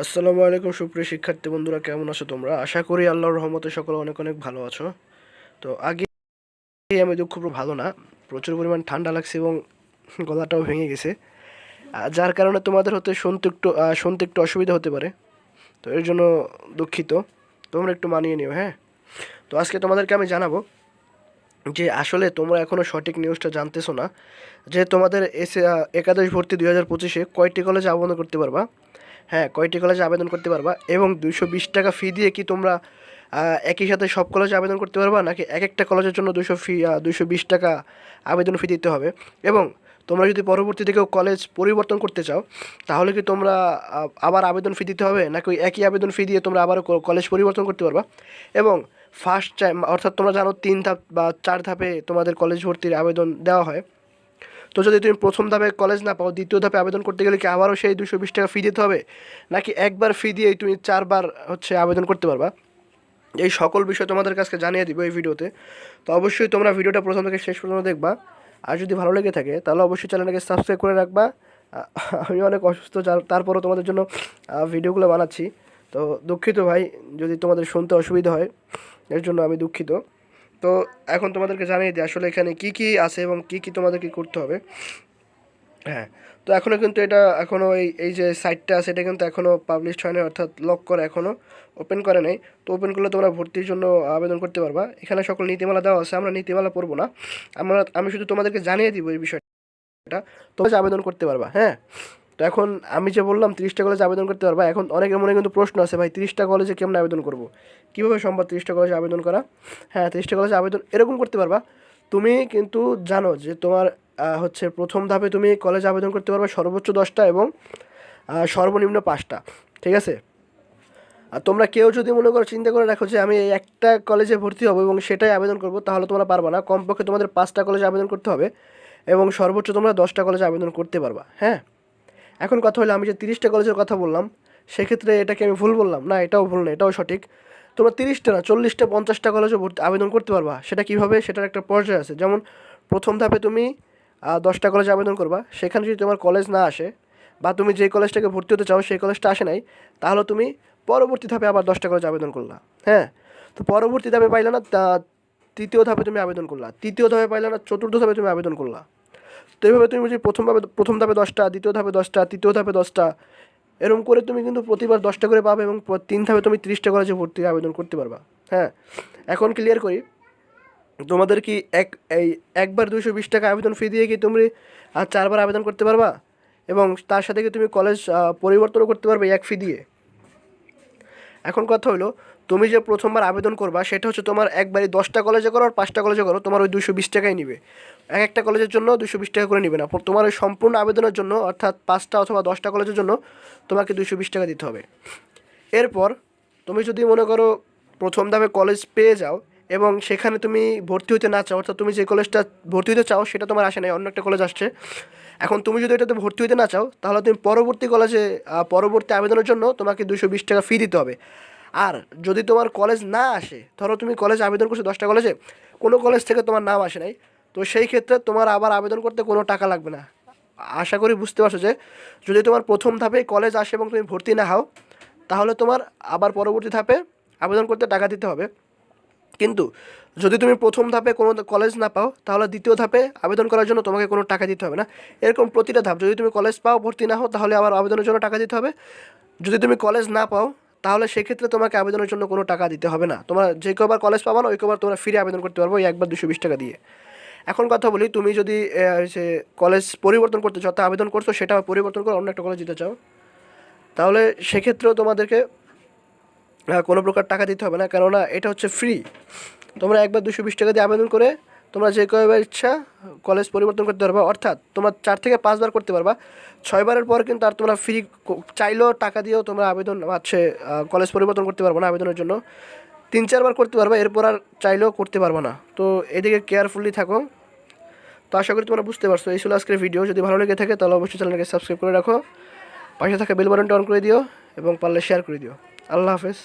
আসসালামু আলাইকুম সুপ্রিয় শিক্ষার্থী বন্ধুরা, কেমন আছো তোমরা? আশা করি আল্লাহর রহমতে সকলে অনেক অনেক ভালো আছো। তো আগে আমি দুঃখ ভালো না, প্রচুর পরিমাণ ঠান্ডা লাগছে এবং গলাটাও ভেঙে গেছে। যার কারণে তোমাদের হতে শুনতে একটু শুনতে একটু অসুবিধা হতে পারে। তো এর জন্য দুঃখিত। তোমরা একটু মানিয়ে নিও হ্যাঁ? তো আজকে তোমাদেরকে আমি জানাব যে আসলে তোমরা এখনও সঠিক নিউজটা জানতেছো না, যে তোমাদের এসে একাদশ ভর্তি দুই হাজার পঁচিশে কয়টি কলেজে আবেদন করতে পারবা? হ্যাঁ কয়টি কলেজে আবেদন করতে পারবা? এবং দুশো বিশ টাকা ফি দিয়ে কি তোমরা একই সাথে সব কলেজে আবেদন করতে পারবা? নাকি এক একটা কলেজের জন্য দুশো ফি দুশো বিশ টাকা আবেদন ফি দিতে হবে? এবং তোমরা যদি পরবর্তীতে কেউ কলেজ পরিবর্তন করতে চাও, তাহলে কি তোমরা আবার আবেদন ফি দিতে হবে? নাকি একই আবেদন ফি দিয়ে তোমরা আবারও কলেজ পরিবর্তন করতে পারবা? এবং ফার্স্ট টাইম অর্থাৎ তোমরা জানো তিন ধাপ বা চার ধাপে তোমাদের কলেজ ভর্তির আবেদন দেওয়া হয়। তো যদি তুমি প্রথম ধাপে কলেজ না পাও, দ্বিতীয় ধাপে আবেদন করতে গেলে কি আবারও সেই দুশো বিশ টাকা ফি দিতে হবে? নাকি একবার ফি দিয়েই তুমি চারবার হচ্ছে আবেদন করতে পারবা? এই সকল বিষয় তোমাদের কাছে জানিয়ে দিব এই ভিডিওতে তো। অবশ্যই তোমরা ভিডিওটা প্রথম থেকে শেষ পর্যন্ত দেখবা। আর যদি ভালো লেগে থাকে, তাহলে অবশ্যই চ্যানেলটাকে সাবস্ক্রাইব করে রাখবা। আমি অনেক অসুস্থ তারপরও তোমাদের জন্য ভিডিওগুলো বানাচ্ছি। তো দুঃখিত ভাই, যদি তোমাদের শুনতে অসুবিধা হয়, এর জন্য আমি দুঃখিত। তো এখন তোমাদেরকে জানিয়ে দিই, আসলে এখানে কি কি আছে এবং কি কি তোমাদেরকে করতে হবে। হ্যাঁ তো এখনও কিন্তু এটা এখনও এই এই যে সাইটটা আছে, এটা কিন্তু এখনও পাবলিশ হয় অর্থাৎ লক করে এখনও ওপেন করে নাই। তো ওপেন করলে তোমরা ভর্তির জন্য আবেদন করতে পারবা। এখানে সকল নীতিমালা দেওয়া আছে, আমরা নীতিমালা পড়ব না। আমরা, আমি শুধু তোমাদেরকে জানিয়ে দিব এই বিষয়টা, তোমরা আবেদন করতে পারবা হ্যাঁ। তো এখন আমি যে বললাম তিরিশটা কলেজে আবেদন করতে পারবা, এখন অনেকের মনে কিন্তু প্রশ্ন আছে, ভাই, তিরিশটা কলেজে কেমন আবেদন করব? কীভাবে সম্ভব তিরিশটা কলেজে আবেদন করা? হ্যাঁ তিরিশটা কলেজে আবেদন এরকম করতে পারবা। তুমি কিন্তু জানো যে তোমার হচ্ছে প্রথম ধাপে তুমি কলেজে আবেদন করতে পারবে সর্বোচ্চ দশটা এবং সর্বনিম্ন পাঁচটা, ঠিক আছে? আর তোমরা কেউ যদি মনে করো, চিন্তা করে রাখো যে আমি একটা কলেজে ভর্তি হব এবং সেটাই আবেদন করব, তাহলে তোমরা পারবা না। কমপক্ষে তোমাদের পাঁচটা কলেজে আবেদন করতে হবে এবং সর্বোচ্চ তোমরা দশটা কলেজে আবেদন করতে পারবা হ্যাঁ? এখন কথা হলো আমি যে তিরিশটা কলেজের কথা বললাম, সেক্ষেত্রে এটাকে আমি ভুল বললাম। না, এটাও ভুল না, এটাও সঠিক। তোমরা তিরিশটা না, চল্লিশটা, পঞ্চাশটা কলেজে ভর্তি, আবেদন করতে পারবা। সেটা কীভাবে? সেটার একটা পর্যায়ে আছে। যেমন প্রথম ধাপে তুমি দশটা কলেজে আবেদন করবা। সেখানে যদি তোমার কলেজ না আসে বা তুমি যে কলেজটাকে ভর্তি হতে চাও, সেই কলেজটা আসে নাই, তাহলে তুমি পরবর্তী ধাপে আবার দশটা কলেজে আবেদন করলা। হ্যাঁ? তো পরবর্তী ধাপে পাইলে না তৃতীয় ধাপে তুমি আবেদন করলা। তৃতীয় ধাপে পাইলে না, চতুর্থ ধাপে তুমি আবেদন করলা। তো এইভাবে তুমি যদি প্রথম ধাপে প্রথম ধাপে দশটা, দ্বিতীয় ধাপে দশটা, তৃতীয় ধাপে দশটা। এরকম করে তুমি কিন্তু প্রতিবার দশটা করে পাবে এবং তিন ধাপে তুমি তিরিশটা কলেজে ভর্তি আবেদন করতে পারবা। হ্যাঁ এখন ক্লিয়ার করি। তোমাদের কি এক, এই একবার দুশো বিশ টাকা আবেদন ফি দিয়ে কি তুমি আর চারবার আবেদন করতে পারবা? এবং তার সাথে কি তুমি কলেজ পরিবর্তনও করতে পারবে এক ফি দিয়ে? এখন কথা হলো তুমি যে প্রথমবার আবেদন করবা, সেটা হচ্ছে তোমার একবারই দশটা কলেজে করো আর পাঁচটা কলেজে করো, তোমার ওই দুশো বিশ টাকাই নিবে। এক একটা কলেজের জন্য দুশো বিশ টাকা করে নিবে না। তোমার ওই সম্পূর্ণ আবেদনের জন্য, অর্থাৎ পাঁচটা অথবা দশটা কলেজের জন্য, তোমাকে দুশো বিশ টাকা দিতে হবে। এরপর তুমি যদি মনে করো প্রথম ধাপে কলেজ পেয়ে যাও এবং সেখানে তুমি ভর্তি হতে না চাও, অর্থাৎ তুমি যে কলেজটা ভর্তি হতে চাও, সেটা তোমার আসে নাই, অন্য একটা কলেজ আসছে। এখন তুমি যদি এটাতে ভর্তি হতে না চাও, তাহলে তুমি পরবর্তী কলেজে পরবর্তী আবেদনের জন্য তোমাকে দুশো বিশ টাকা ফি দিতে হবে। আর যদি তোমার কলেজ না আসে, ধরো তুমি কলেজ আবেদন করছ দশটা কলেজে কোনো কলেজ থেকে তোমার নাম আসে নাই, তো সেই ক্ষেত্রে তোমার আবার আবেদন করতে কোনো টাকা লাগবে না। আশা করি বুঝতে পারছ যে, যদি তোমার প্রথম ধাপে কলেজ আসে এবং তুমি ভর্তি না হও, তাহলে তোমার আবার পরবর্তী ধাপে আবেদন করতে টাকা দিতে হবে। কিন্তু যদি তুমি প্রথম ধাপে কোনো কলেজ না পাও, তাহলে দ্বিতীয় ধাপে আবেদন করার জন্য তোমাকে কোনো টাকা দিতে হবে না। এরকম প্রতিটা ধাপ, যদি তুমি কলেজ পাও, ভর্তি না হও, তাহলে আবার আবেদনের জন্য টাকা দিতে হবে। যদি তুমি কলেজ না পাও তাহলে সেক্ষেত্রে তোমাকে আবেদনের জন্য কোনো টাকা দিতে হবে না। তোমরা যে কবার কলেজ পাবা না, ওই কবার তোমরা ফিরে আবেদন করতে পারব একবার দুশো বিশ টাকা দিয়ে। এখন কথা বলি, তুমি যদি হচ্ছে কলেজ পরিবর্তন করতে চাও, তা আবেদন করছ, সেটা পরিবর্তন করে অন্য একটা কলেজ দিতে চাও, তাহলে সেক্ষেত্রেও তোমাদেরকে কোনো প্রকার টাকা দিতে হবে না। কেননা এটা হচ্ছে ফ্রি তোমরা একবার দুশো বিশ টাকা দিয়ে আবেদন করে তোমরা যে কয়বার ইচ্ছা কলেজ পরিবর্তন করতে পারবা। অর্থাৎ তোমরা চার থেকে পাঁচবার করতে পারবা। ছয়বারের পর কিন্তু আর তোমরা ফ্রি চাইলেও টাকা দিয়েও তোমরা আবেদন আহ, কলেজ পরিবর্তন করতে পারব না আবেদনের জন্য। তিন চারবার করতে পারবা এরপর আর চাইলেও করতে পারব না। তো এদিকে কেয়ারফুলি থাকো। তো আশা করি তোমরা বুঝতে পারছ। এই ছিল আজকের ভিডিও যদি ভালো লেগে থাকে তাহলে অবশ্যই চ্যানেলকে সাবস্ক্রাইব করে রাখো। পাশে থাকা বেল বাটনটা অন করে দিও এবং পারলে শেয়ার করে দিও। আল্লাহ হাফেজ।